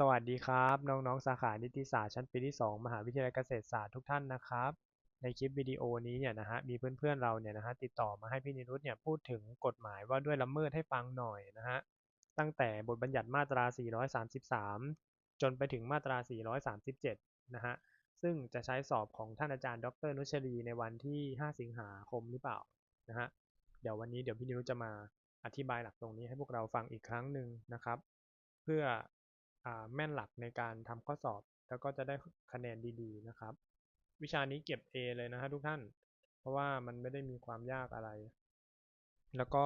สวัสดีครับ น้องๆ สาขานิติศาสตร์ชั้นปีที่ 2 มหาวิทยาลัยเกษตรศาสตร์ทุกท่านนะครับ ในคลิปวิดีโอนี้เนี่ยนะฮะมีเพื่อนๆเราเนี่ยนะฮะติดต่อมาให้พี่นิรุตเนี่ยพูดถึงกฎหมายว่าด้วยละเมิดให้ฟังหน่อยนะฮะตั้งแต่บทบัญญัติมาตรา 433 จนไปถึงมาตรา 437 นะฮะซึ่งจะใช้สอบของท่านอาจารย์ ดร นุชรีในวันที่ 5 สิงหาคมหรือเปล่านะฮะเดี๋ยววันนี้เดี๋ยวพี่นิรุตจะมาอธิบายหลักตรงนี้ให้พวกเราฟังอีกครั้งหนึ่งนะครับ เพื่อ แม่นหลักในการทำข้อสอบ แล้วก็จะได้คะแนนดีๆนะครับ วิชานี้เก็บ A เลยนะฮะทุกท่าน เพราะว่ามันไม่ได้มีความยากอะไร แล้วก็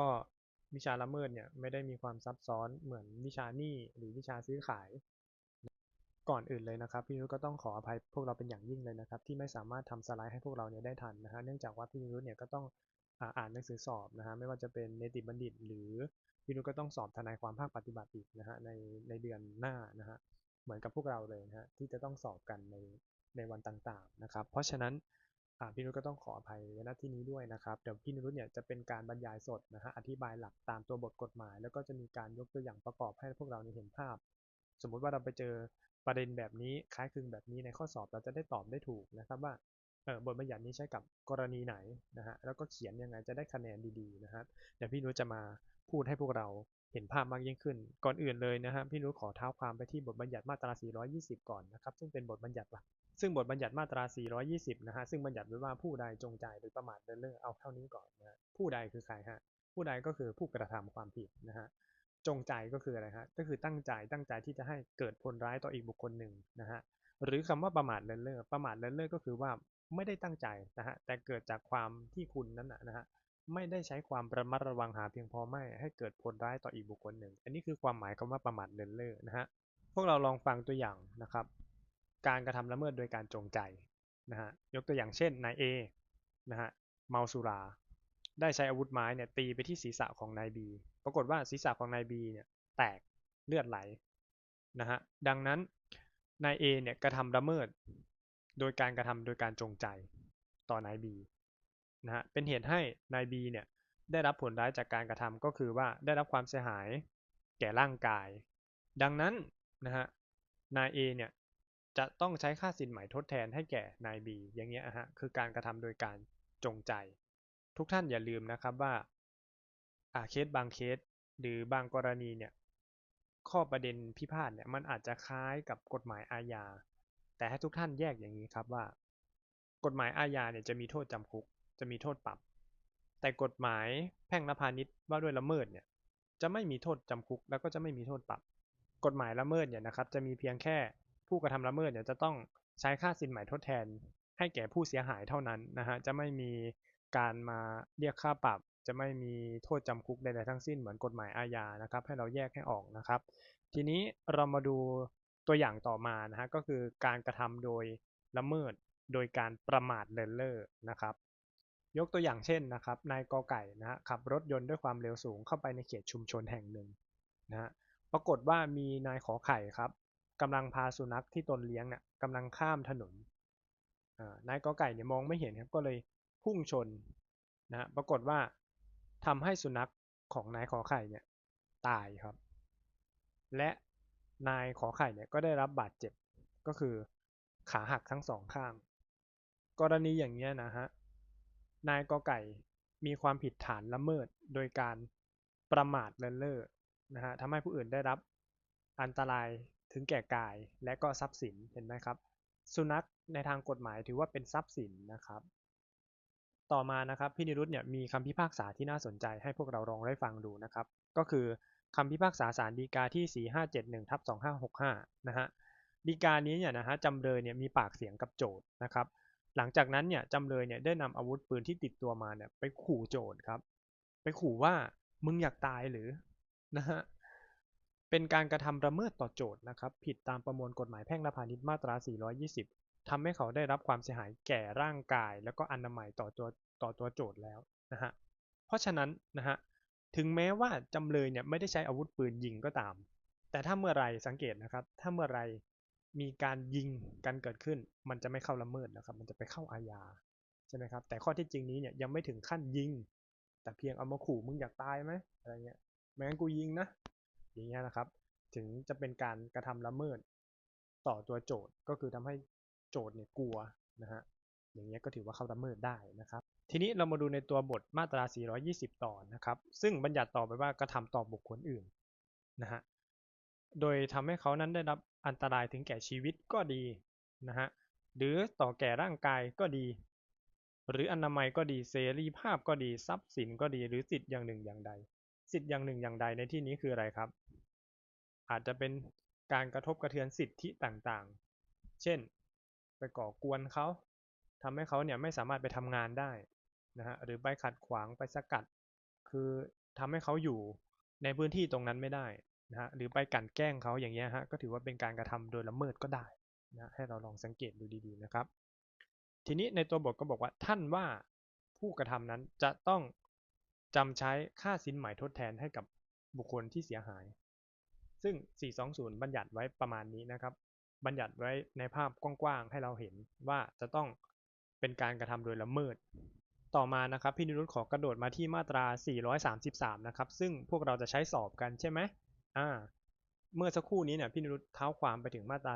วิชาละเมิดเนี่ยไม่ได้มีความซับซ้อนเหมือนวิชาหนี้หรือวิชาซื้อขาย ก่อนอื่นเลยนะครับ พี่นุชก็ต้องขออภัยพวกเราเป็นอย่างยิ่งเลยนะครับ ที่ไม่สามารถทำสไลด์ให้พวกเราเนี่ยได้ทันนะฮะเนื่องจากว่าพี่นุชเนี่ยก็ต้องอ่าอ่านหนังสือสอบนะฮะไม่ว่าจะเป็นเนติบัณฑิตหรือ พี่นุชก็ต้องสอบทนายความภาคปฏิบัติอีกนะฮะในในเดือนหน้านะฮะเหมือนกับพวกเราเลยนะฮะที่จะต้องสอบกันในในวันต่างๆนะครับ เพราะฉะนั้นพี่นุชก็ต้องขออภัยในหน้าที่นี้ด้วยนะครับเดี๋ยวพี่นุชเนี่ยจะเป็นการบรรยายสดนะฮะอธิบายหลักตามตัวบทกฎหมาย แล้วก็จะมีการยกตัวอย่างประกอบให้พวกเราเห็นภาพ สมมุติว่าเราไปเจอประเด็นแบบนี้คล้ายคลึงแบบนี้ในข้อสอบเราจะได้ตอบได้ถูกนะครับว่า บทบัญญัตินี้ใช้กับกรณีไหนนะฮะแล้วก็เขียนยังไงจะได้คะแนนดีๆนะฮะเดี๋ยวพี่นุชจะมาพูดให้พวกเราเห็นภาพมากยิ่งขึ้น ก่อนอื่นเลยนะฮะพี่นุชขอเท้าความไปที่บทบัญญัติมาตรา 420 ก่อนนะครับซึ่งเป็นบทบัญญัติหลักซึ่งบทบัญญัติมาตรา 420 นะฮะซึ่งบัญญัติไว้ว่าผู้ใดจงใจหรือประมาทเลินเล่อเอาเท่านี้ก่อนนะฮะผู้ใดคือใครฮะผู้ใดก็คือผู้กระทำความผิดนะฮะจงใจก็คืออะไรฮะก็คือตั้งใจตั้งใจที่จะให้เกิดผลร้ายต่ออีกบุคคลหนึ่งนะฮะหรือคำว่าประมาทเลินเล่อประมาทเลินเล่อก็คือว่า ไม่ได้ตั้งใจนะฮะแต่เกิดจากความที่คุณนั้นนะฮะไม่ได้ใช้ความระมัดระวังหาเพียงพอไม่ให้เกิดผลร้ายต่ออีกบุคคลหนึ่ง อันนี้คือความหมายคำว่าประมาทเลินเล่อนะฮะพวกเราลองฟังตัวอย่างนะครับ การกระทำละเมิดโดยการจงใจนะฮะยกตัวอย่างเช่นนายเอนะฮะเมาสุรา ได้ใช้อาวุธไม้เนี่ยตีไปที่ศีรษะของนายบีปรากฏว่าศีรษะของนายบีเนี่ยแตกเลือดไหลนะฮะดังนั้นนายเอเนี่ยกระทำละเมิด โดยการกระทำโดยการจงใจต่อนายบีนะฮะเป็นเหตุให้นายบีเนี่ยได้รับผลร้ายจากการกระทำก็คือว่าได้รับความเสียหายแก่ร่างกาย ดังนั้นนะฮะนายเอเนี่ยจะต้องใช้ค่าสินไหมทดแทนให้แก่นายบีอย่างเงี้ยฮะคือการกระทำโดยการจงใจ ทุกท่านอย่าลืมนะครับว่าอาเคสบางเคสหรือบางกรณีเนี่ยข้อประเด็นพิพาทเนี่ยมันอาจจะคล้ายกับกฎหมายอาญา แต่ให้ทุกท่านแยกอย่างนี้ครับว่า กฎหมายอาญาเนี่ยจะมีโทษจำคุก จะมีโทษปรับ แต่กฎหมายแพ่งและพาณิชย์ว่าด้วยละเมิดเนี่ยจะไม่มีโทษจำคุก แล้วก็จะไม่มีโทษปรับ กฎหมายละเมิดเนี่ยนะครับ จะมีเพียงแค่ผู้กระทำละเมิดเนี่ยจะต้องใช้ค่าสินไหมทดแทน ให้แก่ผู้เสียหายเท่านั้นนะฮะจะไม่มีการมาเรียกค่าปรับ จะไม่มีโทษจำคุกใดๆทั้งสิ้นเหมือนกฎหมายอาญานะครับ ให้เราแยกให้ออกนะครับ ทีนี้เรามาดู ตัวอย่างต่อมานะฮะก็คือการกระทำโดยละเมิดโดยการประมาทเลินเล่อนะครับ ยกตัวอย่างเช่นนะครับนายกอไก่นะฮะขับรถยนต์ด้วยความเร็วสูงเข้าไปในเขตชุมชนแห่งหนึ่งนะฮะปรากฏว่ามีนายขอไข่ครับกำลังพาสุนัขที่ตนเลี้ยงเนี่ยกำลังข้ามถนนนายกอไก่เนี่ยมองไม่เห็นครับก็เลยพุ่งชนนะปรากฏว่าทำให้สุนัขของนายขอไข่เนี่ยตายครับ และ นายขอไข่เนี่ยก็ได้รับบาดเจ็บก็คือขาหักทั้งสองข้าง กรณีอย่างนี้นะฮะนายกอไก่มีความผิดฐานละเมิดโดยการประมาทเลินเล่อนะฮะทำให้ผู้อื่นได้รับอันตรายถึงแก่กายและก็ทรัพย์สินเห็นไหมครับ สุนัขในทางกฎหมายถือว่าเป็นทรัพย์สินนะครับ ต่อมานะครับพี่นิรุตเนี่ยมีคำพิพากษาที่น่าสนใจให้พวกเราลองได้ฟังดูนะครับ ก็คือ คำพิพากษาศาลฎีกาที่ 4571ทับ2565 นะฮะฎีกานี้เนี่ยนะฮะจำเลยเนี่ยมีปากเสียงกับโจทย์นะครับ หลังจากนั้นเนี่ยจำเลยเนี่ยได้นำอาวุธปืนที่ติดตัวมาเนี่ยไปขู่โจทย์ครับ ไปขู่ว่ามึงอยากตายหรือนะฮะเป็นการกระทำละเมิดต่อโจทย์นะครับ ผิดตามประมวลกฎหมายแพ่งและพาณิชย์มาตรา 420ทำให้เขาได้รับความเสียหายแก่ร่างกาย แล้วก็อนามัยต่อตัวต่อตัวโจทย์แล้วนะฮะเพราะฉะนั้นนะฮะ ถึงแม้ว่าจำเลยเนี่ยไม่ได้ใช้อาวุธปืนยิงก็ตาม แต่ถ้าเมื่อไรสังเกตนะครับ ถ้าเมื่อไรมีการยิงกันเกิดขึ้น มันจะไม่เข้าละเมิดนะครับ มันจะไปเข้าอาญาใช่ไหมครับ แต่ข้อที่จริงนี้เนี่ยยังไม่ถึงขั้นยิง แต่เพียงเอามาขู่มึงอยากตายไหมอะไรเงี้ยแม้งั้นกูยิงนะ อย่างเงี้ยนะครับ ถึงจะเป็นการกระทำละเมิด ต่อตัวโจทย์ก็คือทำให้โจทย์เนี่ยกลัวนะฮะอย่างเงี้ยก็ถือว่าเข้าละเมิดได้นะครับ ทีนี้เรามาดูในตัวบทมาตรา 420 ต่อนะครับ ซึ่งบัญญัติต่อไปว่ากระทำต่อบุคคลอื่นนะฮะ โดยทำให้เขานั้นได้รับอันตรายถึงแก่ชีวิตก็ดีนะฮะ หรือต่อแก่ร่างกายก็ดี หรืออนามัยก็ดีเสรีภาพก็ดีทรัพย์สินก็ดี หรือสิทธิ์อย่างหนึ่งอย่างใด สิทธิ์อย่างหนึ่งอย่างใดในที่นี้คืออะไรครับ อาจจะเป็นการกระทบกระเทือนสิทธิต่างๆ เช่น ไปก่อกวนเขาทำให้เขาเนี่ยไม่สามารถไปทำงานได้ นะฮะหรือไปขัดขวางไปสกัด คือทำให้เขาอยู่ในพื้นที่ตรงนั้นไม่ได้นะฮะหรือไปกันแกล้งเขาอย่างเงี้ยฮะก็ถือว่าเป็นการกระทำโดยละเมิดก็ได้นะให้เราลองสังเกตดูดีๆนะครับ ทีนี้ในตัวบทก็บอกว่าท่านว่าผู้กระทำนั้นจะต้องจำใช้ค่าสินไหมทดแทนให้กับบุคคลที่เสียหาย ซึ่ง 420 บัญญัติไว้ประมาณนี้นะครับ บัญญัติไว้ในภาพกว้างๆให้เราเห็นว่าจะต้องเป็นการกระทำโดยละเมิด ต่อมานะครับพี่นิรุตขอกระโดดมาที่มาตรา 433 นะครับ ซึ่งพวกเราจะใช้สอบกันใช่ไหมอ่า เมื่อสักครู่นี้เนี่ยพี่นิรุตเท้าความไปถึงมาตรา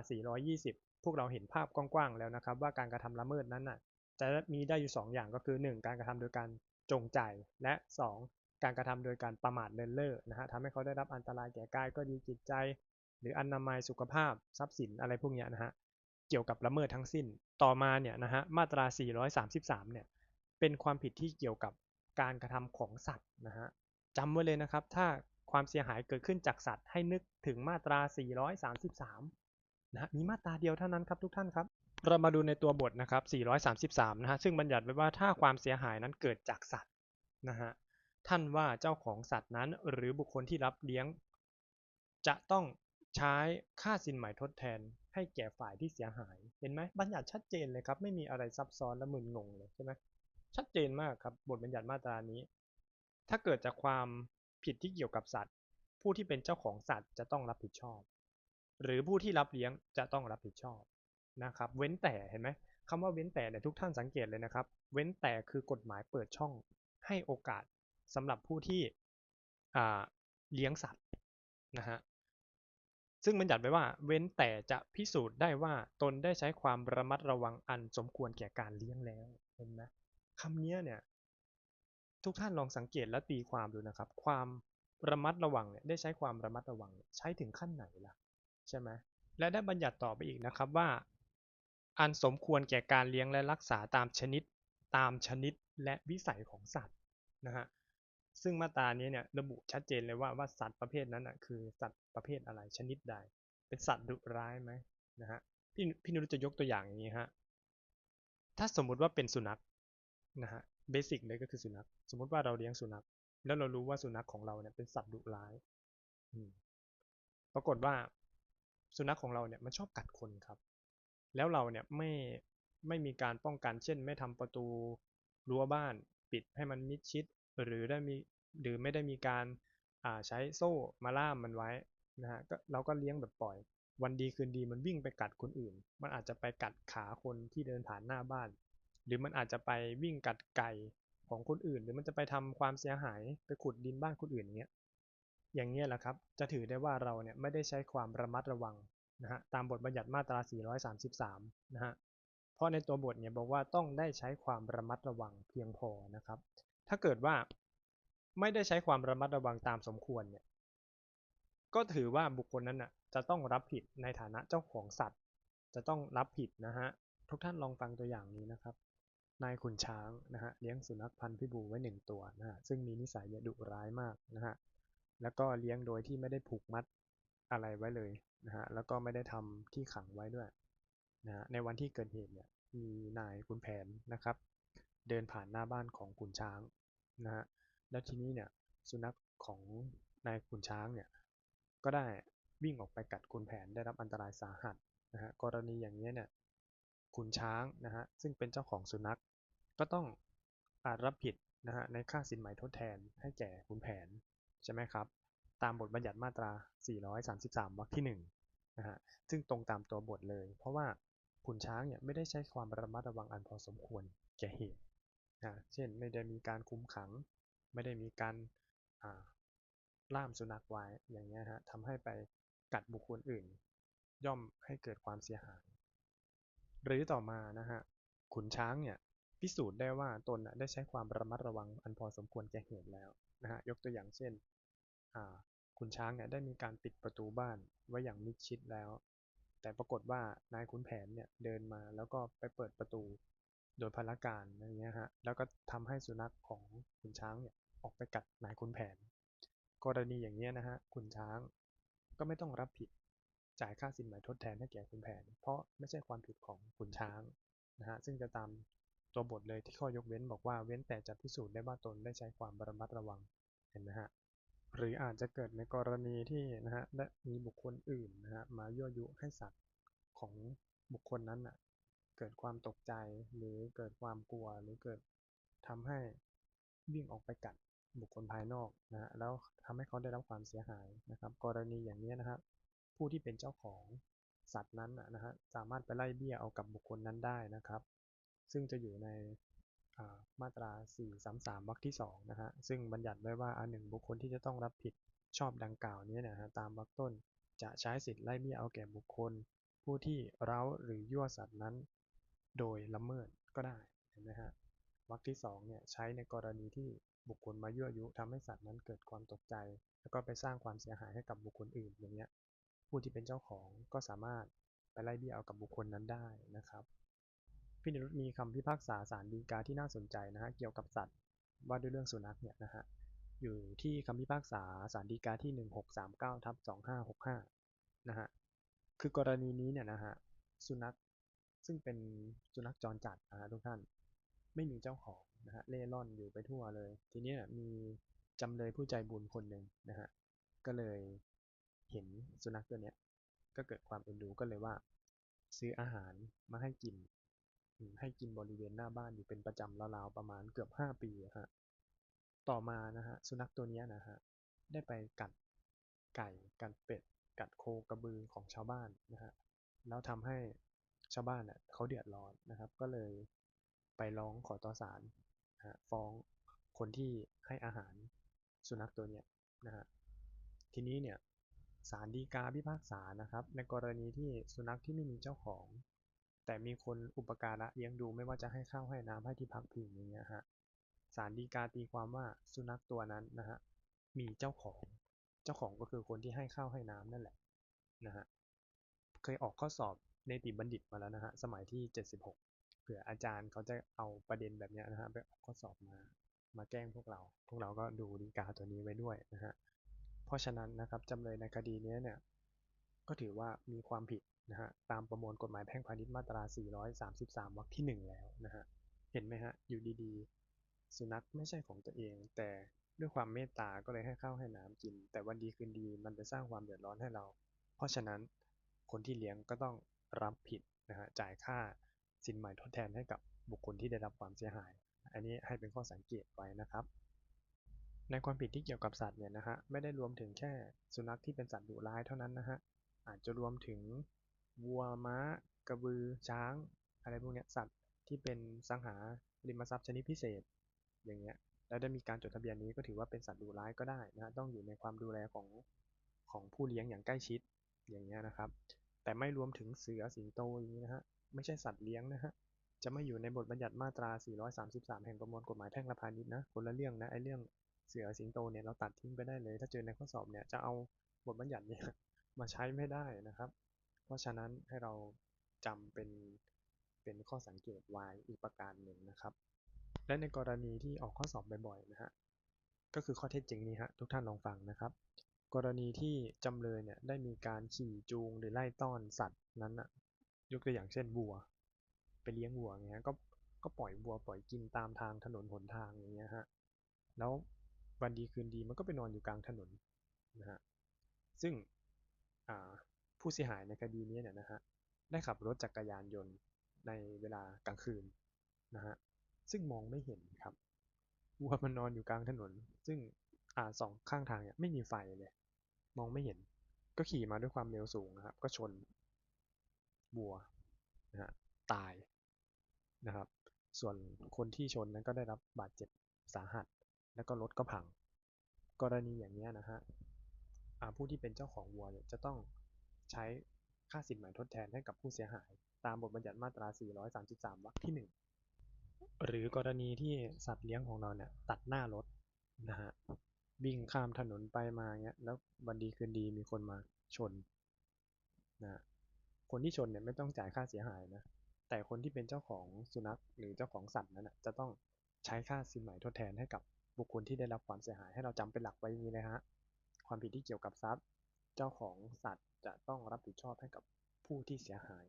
420 พวกเราเห็นภาพกว้างๆแล้วนะครับ ว่าการกระทำละเมิดนั้นน่ะ จะมีได้อยู่ 2 อย่างก็คือ 1 การกระทำโดยการจงใจ และ 2 การกระทำโดยการประมาทเลินเล่อนะฮะทำให้เขาได้รับอันตรายแก่กายก็ดีจิตใจ หรืออนามัยสุขภาพทรัพย์สินอะไรพวกนี้นะฮะเกี่ยวกับละเมิดทั้งสิ้น ต่อมาเนี่ยนะฮะมาตรา 433 เนี่ย เป็นความผิดที่เกี่ยวกับการกระทำของสัตว์นะฮะจำไว้เลยนะครับ ถ้าความเสียหายเกิดขึ้นจากสัตว์ ให้นึกถึงมาตรา 433นะฮะมีมาตราเดียวเท่านั้นครับทุกท่านครับ เรามาดูในตัวบทนะครับ 433 นะฮะซึ่งบัญญัติไว้ว่าถ้าความเสียหายนั้นเกิดจากสัตว์นะฮะท่านว่าเจ้าของสัตว์นั้น หรือบุคคลที่รับเลี้ยง จะต้องใช้ค่าสินไหมทดแทน ให้แก่ฝ่ายที่เสียหาย เห็นไหมบัญญัติชัดเจนเลยครับ ไม่มีอะไรซับซ้อนและมึนงงเลยใช่ไหม ชัดเจนมากครับบทบัญญัติมาตรานี้ ถ้าเกิดจากความผิดที่เกี่ยวกับสัตว์ ผู้ที่เป็นเจ้าของสัตว์จะต้องรับผิดชอบ หรือผู้ที่รับเลี้ยงจะต้องรับผิดชอบนะครับ เว้นแต่เห็นไหมคำว่าเว้นแต่เนี่ยทุกท่านสังเกตเลยนะครับ เว้นแต่คือกฎหมายเปิดช่องให้โอกาสสำหรับผู้ที่เลี้ยงสัตว์นะฮะซึ่งบัญญัติไว้ว่า เว้นแต่จะพิสูจน์ได้ว่าตนได้ใช้ความระมัดระวังอันสมควรแก่การเลี้ยงแล้วเห็นไหม คำนี้เนี่ยทุกท่านลองสังเกตและตีความดูนะครับ ความระมัดระวังเนี่ยได้ใช้ความระมัดระวังใช้ถึงขั้นไหนล่ะใช่ไหมและได้บัญญัติต่อไปอีกนะครับว่า อันสมควรแก่การเลี้ยงและรักษาตามชนิด ตามชนิดและวิสัยของสัตว์นะฮะซึ่งมาตรานี้เนี่ยระบุชัดเจนเลยว่าว่าสัตว์ประเภทนั้นอะคือสัตว์ประเภทอะไรชนิดใด เป็นสัตว์ดุร้ายไหมนะฮะพี่พี่นุชจะยกตัวอย่างอย่างนี้ฮะถ้าสมมุติว่าเป็นสุนัข นะฮะเบสิกเลยก็คือสุนัขสมมุติว่าเราเลี้ยงสุนัข แล้วเรารู้ว่าสุนัขของเราเนี่ยเป็นสัตว์ดุร้ายปรากฏว่าสุนัขของเราเนี่ยมันชอบกัดคนครับ แล้วเราเนี่ยไม่ไม่มีการป้องกันเช่น ไม่ทำประตูรั้วบ้านปิดให้มันมิดชิด หรือได้มีหรือไม่ได้มีการใช้โซ่มาล่ามมันไว้นะฮะก็เราก็เลี้ยงแบบปล่อย วันดีคืนดีมันวิ่งไปกัดคนอื่น มันอาจจะไปกัดขาคนที่เดินผ่านหน้าบ้าน หรือมันอาจจะไปวิ่งกัดไก่ของคนอื่น หรือมันจะไปทำความเสียหายไปขุดดินบ้านคนอื่นอย่างเงี้ยอย่างเงี้ยแหละครับ จะถือได้ว่าเราเนี่ยไม่ได้ใช้ความระมัดระวังนะฮะตามบทบัญญัติมาตรา 433 นะฮะเพราะในตัวบทเนี่ยบอกว่าต้องได้ใช้ความระมัดระวังเพียงพอนะครับ ถ้าเกิดว่าไม่ได้ใช้ความระมัดระวังตามสมควรเนี่ยก็ถือว่าบุคคลนั้นน่ะจะต้องรับผิดในฐานะเจ้าของสัตว์ จะต้องรับผิดนะฮะทุกท่านลองฟังตัวอย่างนี้นะครับ นายขุนช้างนะฮะเลี้ยงสุนัขพันธุ์พิบูไว้หนึ่งตัวนะฮะซึ่งมีนิสัยดุร้ายมากนะฮะแล้วก็เลี้ยงโดยที่ไม่ได้ผูกมัดอะไรไว้เลยนะฮะแล้วก็ไม่ได้ทำที่ขังไว้ด้วยนะฮะในวันที่เกิดเหตุเนี่ยมีนายขุนแผนนะครับ เดินผ่านหน้าบ้านของขุนช้างนะฮะแล้วทีนี้เนี่ยสุนัขของนายขุนช้างเนี่ยก็ได้วิ่งออกไปกัดขุนแผนได้รับอันตรายสาหัสนะฮะกรณีอย่างนี้เนี่ย ขุนช้างนะฮะซึ่งเป็นเจ้าของสุนัข ก็ต้องอาจรับผิดนะฮะในค่าสินไหมทดแทนให้แก่ขุนแผนใช่ไหมครับ ตามบทบัญญัติมาตรา 433 วรรคที่1นะฮะซึ่งตรงตามตัวบทเลย เพราะว่าขุนช้างเนี่ยไม่ได้ใช้ความระมัดระวังอันพอสมควรแก่เหตุนะเช่นไม่ได้มีการคุมขัง ไม่ได้มีการล่ามสุนัขไว้อย่างเงี้ยฮะทำให้ไปกัดบุคคลอื่น ย่อมให้เกิดความเสียหาย หรือต่อมานะฮะขุนช้างเนี่ยพิสูจน์ได้ว่าตนน่ะได้ใช้ความระมัดระวังอันพอสมควรแก่เหตุแล้วนะฮะยกตัวอย่างเช่นขุนช้างเนี่ยได้มีการปิดประตูบ้านไว้อย่างมิดชิดแล้ว แต่ปรากฏว่านายขุนแผนเนี่ยเดินมาแล้วก็ไปเปิดประตูโดยพลการอะไรเงี้ยฮะแล้วก็ทำให้สุนัขของขุนช้างเนี่ยออกไปกัดนายขุนแผน กรณีอย่างนี้ยนะฮะขุนช้างก็ไม่ต้องรับผิด จ่ายค่าสินไหมทดแทนให้แก่ขุนแผน เพราะไม่ใช่ความผิดของขุนช้างนะฮะซึ่งจะตามตัวบทเลยที่ข้อยกเว้นบอกว่าเว้นแต่จะพิสูจน์ได้ว่าตนได้ใช้ความระมัดระวังเห็นไหมฮะหรืออาจจะเกิดในกรณีที่นะฮะและมีบุคคลอื่นนะฮะมายั่วยุให้สัตว์ของบุคคลนั้นน่ะเกิดความตกใจหรือเกิดความกลัวหรือเกิดทำให้วิ่งออกไปกัดบุคคลภายนอกนะฮะแล้วทำให้เขาได้รับความเสียหายนะครับ กรณีอย่างนี้นะฮะ ผู้ที่เป็นเจ้าของสัตว์นั้นนะฮะสามารถไปไล่เบี้ยเอากับบุคคลนั้นได้นะครับ ซึ่งจะอยู่ในมาตรา 433 วรรคที่ 2 นะฮะ ซึ่งบัญญัติไว้ว่าอันหนึ่งบุคคลที่จะต้องรับผิดชอบดังกล่าวนี้นะฮะตามวรรคต้นจะใช้สิทธิ์ไล่เบี้ยเอาแก่บุคคล ผู้ที่เร้าหรือยั่วสัตว์นั้น โดยละเมิดก็ได้เห็นไหมฮะวรรคที่2เนี่ยใช้ในกรณีที่บุคคลมายั่วยุทำให้สัตว์นั้นเกิดความตกใจ แล้วก็ไปสร้างความเสียหายให้กับบุคคลอื่นอย่างเงี้ย ผู้ที่เป็นเจ้าของก็สามารถไปไล่เบี้ยเอากับบุคคลนั้นได้นะครับพี่นิรุตมีคำพิพากษาศาลฎีกาที่น่าสนใจนะฮะเกี่ยวกับสัตว์ว่าด้วยเรื่องสุนัขเนี่ยนะฮะอยู่ที่คำพิพากษาศาลฎีกาที่ 1639ทับ2565นะฮะคือกรณีนี้เนี่ยนะฮะสุนัขซึ่งเป็นสุนัขจรจัดนะฮะทุกท่านไม่มีเจ้าของนะฮะเล่ร่อนอยู่ไปทั่วเลย ทีนี้มีจำเลยผู้ใจบุญคนหนึ่งนะฮะก็เลย เห็นสุนัขตัวเนี้ยก็เกิดความเอ็นดูก็เลยว่า ซื้ออาหารมาให้กิน ให้กินบริเวณหน้าบ้านอยู่เป็นประจำราวๆประมาณเกือบห้าปีฮะต่อมานะฮะสุนัขตัวนี้นะฮะได้ไปกัดไก่กัดเป็ด กัดโคกระบือของชาวบ้านนะฮะแล้วทำให้ชาวบ้านเน่ยเขาเดือดร้อนนะครับ ก็เลยไปร้องขอต่อศาลนะฮะฟ้องคนที่ให้อาหารสุนัขตัวเนี้ยนะฮะทีนี้เนี่ย ศาลฎีกาพิพากษานะครับในกรณีที่สุนัขที่ไม่มีเจ้าของ แต่มีคนอุปการะเลี้ยงดูไม่ว่าจะให้ข้าวให้น้ำให้ที่พักพิงอย่างเงี้ยฮะศาลฎีกาตีความว่าสุนัขตัวนั้นนะฮะมีเจ้าของ เจ้าของก็คือคนที่ให้ข้าวให้น้ำนั่นแหละนะฮะเคยออกข้อสอบในติบัณฑิตมาแล้วนะฮะสมัยที่ 76 เผื่ออาจารย์เขาจะเอาประเด็นแบบเนี้ยนะฮะไปออกข้อสอบมามาแกล้งพวกเรา พวกเราก็ดูฎีกาตัวนี้ไว้ด้วยนะฮะ ราะฉะนั้นนะครับจำเลยในคดีนี้เนี่ยก็ถือว่ามีความผิดนะฮะตามประมวลกฎหมายแพ่งพาณิชย์มาตรา 433 วรรคที่ 1 แล้วนะฮะเห็นไหมฮะอยู่ดีๆ สุนัขไม่ใช่ของตัวเอง แต่ด้วยความเมตตาก็เลยให้ข้าวให้น้ำกิน แต่วันดีคืนดีมันไปสร้างความเดือดร้อนให้เรา เพราะฉะนั้นคนที่เลี้ยงก็ต้องรับผิดนะฮะจ่ายค่าสินใหม่ทดแทนให้กับบุคคลที่ได้รับความเสียหาย อันนี้ให้เป็นข้อสังเกตไว้นะครับ ในความผิดที่เกี่ยวกับสัตว์เนี่ยนะฮะไม่ได้รวมถึงแค่สุนัขที่เป็นสัตว์ดุร้ายเท่านั้นนะฮะอาจจะรวมถึงวัวม้า กระบือช้าง อะไรพวกเนี้ยสัตว์ที่เป็นสังหาริมทรัพย์ชนิดพิเศษ อย่างเงี้ยแล้วได้มีการจดทะเบียนนี้ก็ถือว่าเป็นสัตว์ดุร้ายก็ได้นะฮะต้องอยู่ในความดูแลของของผู้เลี้ยงอย่างใกล้ชิดอย่างเงี้ยนะครับ แต่ไม่รวมถึงเสือสิงโตอย่างนี้นะฮะไม่ใช่สัตว์เลี้ยงนะฮะจะไม่อยู่ในบทบัญญัติมาตรา 433 แห่งประมวลกฎหมายแพ่งและพาณิชย์นะคนละเรื่องนะไอเรื่อง เสือสิงโตเนี่ยเราตัดทิ้งไปได้เลย ถ้าเจอในข้อสอบเนี่ยจะเอาบทบัญญัติเนี่ยมาใช้ไม่ได้นะครับ เพราะฉะนั้นให้เราจำเป็นเป็นข้อสังเกตไว้อีกประการหนึ่งนะครับ และในกรณีที่ออกข้อสอบบ่อยๆนะฮะก็คือข้อเท็จจริงนี้ฮะทุกท่านลองฟังนะครับ กรณีที่จำเลยเนี่ยได้มีการขี่จูงหรือไล่ต้อนสัตว์นั้นนะยกตัวอย่างเช่นวัว ไปเลี้ยงวัวเงี้ยก็ก็ปล่อยวัวปล่อยกินตามทางถนนหนทางอย่างเงี้ยฮะแล้ว วันดีคืนดีมันก็ไปนอนอยู่กลางถนนนะฮะซึ่งผู้เสียหายในคดีนี้เนี่ยนะฮะได้ขับรถจักรยานยนต์ในเวลากลางคืนนะฮะซึ่งมองไม่เห็นครับวัวมันนอนอยู่กลางถนน ซึ่งอ่าสองข้างทางเนี่ยไม่มีไฟเลย มองไม่เห็น ก็ขี่มาด้วยความเร็วสูงนะครับ ก็ชนวัวนะฮะตายนะครับ ส่วนคนที่ชนนั้นก็ได้รับบาดเจ็บสาหัส แล้วก็รถก็พัง กรณีอย่างนี้นะฮะผู้ที่เป็นเจ้าของวัวเนี่ยจะต้องใช้ค่าสินไหมทดแทนให้กับผู้เสียหาย ตามบทบัญญัติมาตรา 433 วรรคที่ 1 หรือกรณีที่สัตว์เลี้ยงของเราเนี่ยตัดหน้ารถนะฮะวิ่งข้ามถนนไปมาเงี้ยแล้ววันดีคืนดีมีคนมาชนนะคนที่ชนเนี่ยไม่ต้องจ่ายค่าเสียหายนะแต่คนที่เป็นเจ้าของสุนัขหรือเจ้าของสัตว์นั้นนะจะต้องใช้ค่าสินไหมทดแทนให้กับ บุคคลที่ได้รับความเสียหายให้เราจำเป็นหลักไว้นี้นะฮะความผิดที่เกี่ยวกับทรัพย์ เจ้าของสัตว์จะต้องรับผิดชอบให้กับผู้ที่เสียหาย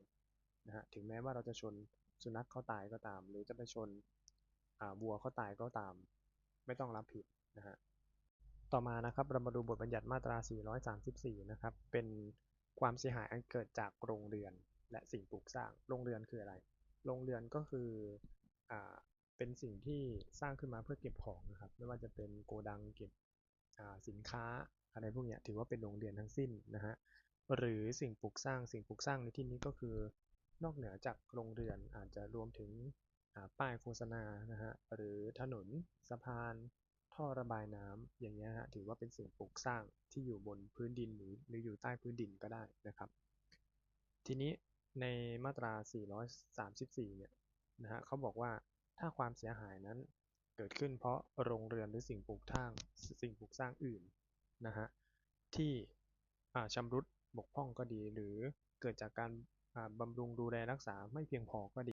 นะฮะถึงแม้ว่าเราจะชนสุนัขเขาตายก็ตาม หรือจะไปชนวัวเขาตายก็ตาม ไม่ต้องรับผิดนะฮะต่อมานะครับเรามาดูบทบัญญัติมาตรา 434 นะครับเป็นความเสียหายอันเกิดจากโรงเรือนและสิ่งปลูกสร้าง โรงเรือนคืออะไร โรงเรือนก็คืออ เป็นสิ่งที่สร้างขึ้นมาเพื่อเก็บของนะครับ ไม่ว่าจะเป็นโกดังเก็บสินค้าอะไรพวกนี้ถือว่าเป็นโรงเรือนทั้งสิ้นนะฮะหรือสิ่งปลูกสร้างสิ่งปลูกสร้างในที่นี้ก็คือนอกเหนือจากโรงเรือนอาจจะรวมถึงป้ายโฆษณานะฮะหรือถนนสะพาน ท่อระบายน้ำอย่างเงี้ยฮะถือว่าเป็นสิ่งปลูกสร้างที่อยู่บนพื้นดินหรือหรืออยู่ใต้พื้นดินก็ได้นะครับ ทีนี้ในมาตรา 434 เนี่ยนะฮะเขาบอกว่า ถ้าความเสียหายนั้นเกิดขึ้นเพราะโรงเรือนหรือสิ่งปลูกสร้างสิ่งปลูกสร้างอื่นนะฮะที่ชำรุดบกพร่องก็ดี หรือเกิดจากการบำรุงดูแลรักษาไม่เพียงพอก็ดี